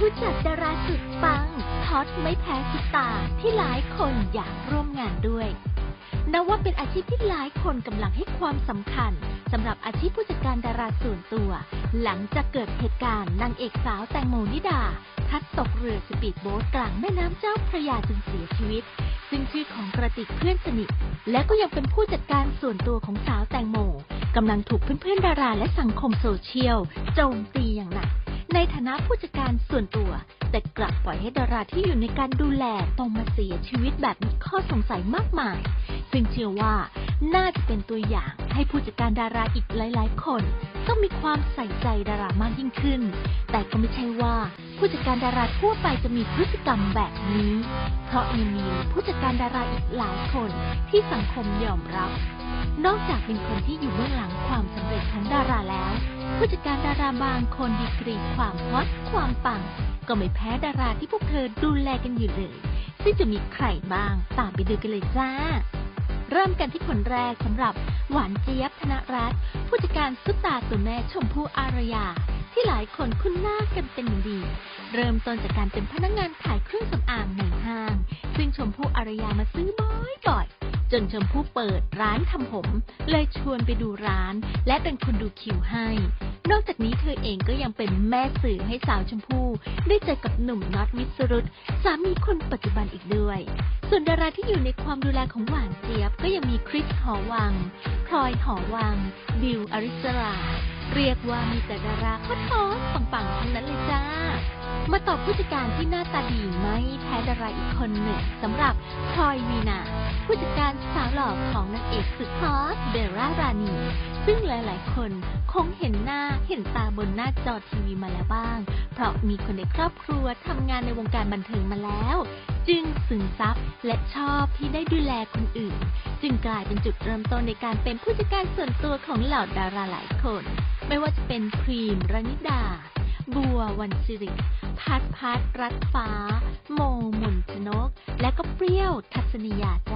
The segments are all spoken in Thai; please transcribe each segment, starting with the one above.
ผู้จัดดาราสุดปังฮอตไม่แพ้ซุปตาที่หลายคนอยากร่วมงานด้วยนับว่าเป็นอาชีพที่หลายคนกำลังให้ความสำคัญสำหรับอาชีพผู้จัดการดาราส่วนตัว หลังจากเกิดเหตุการณ์นางเอกสาวแตงโมนิดาพัดตกเรือสปีดโบ๊ทกลางแม่น้ำเจ้าพระยาจนเสียชีวิต ซึ่งชื่อของกระติกเพื่อนสนิท และก็ยังเป็นผู้จัดการส่วนตัวของสาวแตงโมกำลังถูกเพื่อนๆดาราและสังคมโซเชียลโจมตี ในฐานะผู้จัดการส่วนตัว แต่กลับปล่อยให้ดาราที่อยู่ในการดูแลต้องมาเสียชีวิตแบบมีข้อสงสัยมากมาย ซึ่งเชื่อว่าน่าจะเป็นตัวอย่างให้ผู้จัดการดาราอีกหลาย ๆ คน ต้องมีความใส่ใจดารามากยิ่งขึ้น แต่ก็ไม่ใช่ว่าผู้จัดการดาราทั่วไปจะมีพฤติกรรมแบบนี้ เพราะยังมีผู้จัดการดาราอีกหลายคนที่สังคมยอมรับ นอกจากเป็นคนที่อยู่เบื้องหลัง ผู้จัดการดาราบางคนดีกรีความฮอตความปัง ก็ไม่แพ้ดาราที่พวกเธอดูแลกันอยู่เลย ซึ่งจะมีใครบ้างตามไปดูกันเลยจ้า เริ่มกันที่คนแรกสำหรับหวานเจี๊ยบธนรัตน์ผู้จัดการซุปตาตัวแม่ชมพู่อารยา ที่หลายคนคุ้นหน้ากันเป็นอย่างดี เริ่มต้นจากการเป็นพนักงานขายเครื่องสำอางในห้าง ซึ่งชมพู่อารยามาซื้อบ่อยๆจนชมพู่เปิดร้านทำผม เลยชวนไปดูร้าน และเป็นคนดูคิวให้ นอกจากนี้เธอเองก็ยังเป็นแม่สื่อให้สาวชมพู่ ได้เจอกับหนุ่มน็อตวิสรุตสามีคนปัจจุบันอีกด้วย ส่วนดาราที่อยู่ในความดูแลของหวานเจี๊ยบ ก็ยังมีคริสหอวัง พลอยหอวัง บิวอริสราเรียกว่ามีแต่ดาราฮอตๆปังๆทั้งนั้นเลยจ้า มาต่อผู้จัดการที่หน้าตาดีไม่แพ้ดาราอีกคนหนึ่งสำหรับพลอยวีนาผู้จัดการสาวหล่อของนางเอกสุดฮอตเบลล่ารานี ซึ่งหลาย ๆ คนคงเห็นหน้าเห็นตาบนหน้าจอทีวีมาแล้วบ้าง เพราะมีคนในครอบครัวทำงานในวงการบันเทิงมาแล้ว จึงซึมซับและชอบที่ได้ดูแลคนอื่น จึงกลายเป็นจุดเริ่มต้นในการเป็นผู้จัดการส่วนตัวของเหล่าดาราหลายคน ไม่ว่าจะเป็นพรีมรณิดา บัววันสิริ พัดพัดรัดฟ้า โมมุนชนก และก็เปรี้ยวทัศนียาจ้า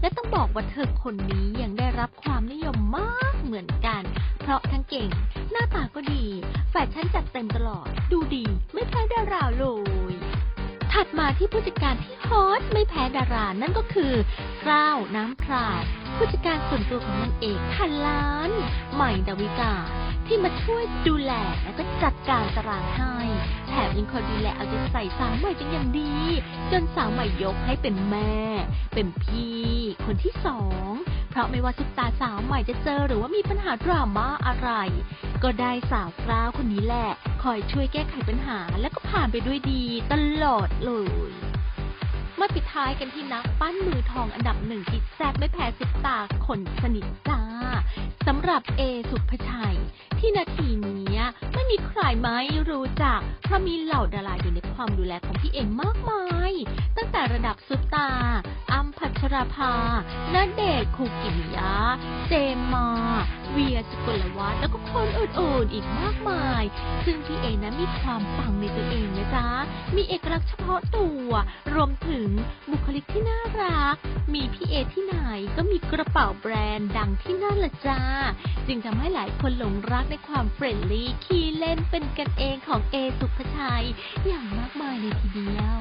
และต้องบอกว่าเธอคนนี้ยังได้รับความนิยมมากเหมือนกัน เพราะทั้งเก่ง หน้าตาก็ดีแฟชั่นจัดเต็มตลอด ดูดีไม่แพ้ดาราเลยถัดมาที่ผู้จัดการที่ฮอตไม่แพ้ดารานั่นก็คือกล้าวน้ำพราวผู้จัดการส่วนตัวของนางเอกพันล้าน ใหม่ดาวิกา ที่มาช่วยดูแลและก็จัดการตารางให้แถมยังคอยดูแลเอาใจใส่สาวใหม่เป็นอย่างดี จนสาวใหม่ยกให้เป็นแม่ เป็นพี่ คนที่สอง เพราะไม่ว่าซุปตาสาวใหม่จะเจอหรือว่ามีปัญหาดราม่าอะไร ก็ได้สาวกล้าวคนนี้แหละ คอยช่วยแก้ไขปัญหาแล้วก็ผ่านไปด้วยดีตลอดเลยมาปิดท้ายกันที่นักปั้นมือทองอันดับหนึ่งที่แซ่บไม่แพ้ซุปตาคนสนิทจ้าสำหรับเอสุภชัย ไม่มีใครไม่รู้จัก เพราะมีเหล่าดาราอยู่ในความดูแลของพี่เอ็มมากมาย ตั้งแต่ระดับซุปตาอัมพัชราภาณเดชน์คูกิมิยะ เจมมา เวียสกลวัฒน์แล้วก็คนอื่นๆ อีกมากมาย ซึ่งพี่เอนั้นมีความปังในตัวเองนะจ๊ะ มีเอกลักษณ์เฉพาะตัว รวมถึงบุคลิกที่น่ารัก มีพี่เอที่ไหนก็มีกระเป๋าแบรนด์ดังที่นั่นละจ้า จึงทำให้หลายคนหลงรักในความเฟรนลี่ขี้เล่นเป็นกันเองของเอสุภชัย อย่างมากมายเลยทีเดียว